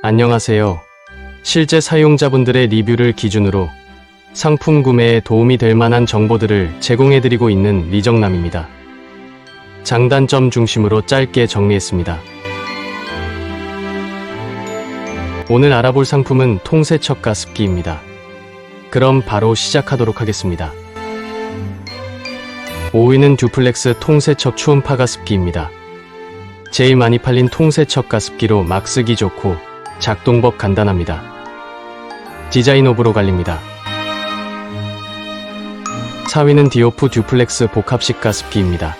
안녕하세요. 실제 사용자분들의 리뷰를 기준으로 상품 구매에 도움이 될 만한 정보들을 제공해드리고 있는 리정남입니다. 장단점 중심으로 짧게 정리했습니다. 오늘 알아볼 상품은 통세척 가습기입니다. 그럼 바로 시작하도록 하겠습니다. 5위는 듀플렉스 통세척 추음파 가습기입니다. 제일 많이 팔린 통세척 가습기로 막 쓰기 좋고 작동법 간단합니다. 디자인 오브로 갈립니다. 4위는 디오프 듀플렉스 복합식 가습기입니다.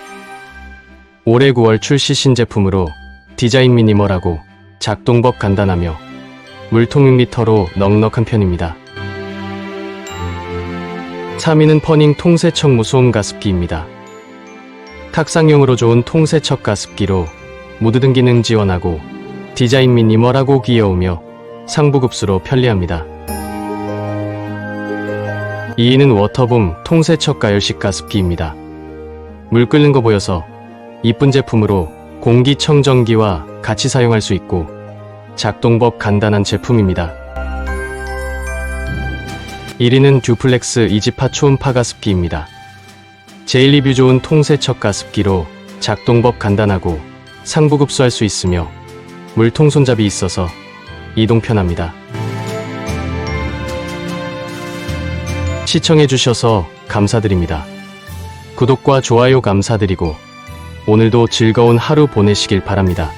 올해 9월 출시 신제품으로 디자인 미니멀하고 작동법 간단하며 물통 6리터로 넉넉한 편입니다. 3위는 퍼닝 통세척 무소음 가습기입니다. 탁상용으로 좋은 통세척 가습기로 무드등 기능 지원하고 디자인 미니멀하고 귀여우며 상부급수로 편리합니다. 2위는 워터붐 통세척 가열식 가습기입니다. 물 끓는 거 보여서 이쁜 제품으로 공기청정기와 같이 사용할 수 있고 작동법 간단한 제품입니다. 1위는 듀플렉스 이지파 초음파 가습기입니다. 제일 리뷰 좋은 통세척 가습기로 작동법 간단하고 상부급수할 수 있으며 물통 손잡이 있어서 이동 편합니다. 시청해주셔서 감사드립니다. 구독과 좋아요 감사드리고 오늘도 즐거운 하루 보내시길 바랍니다.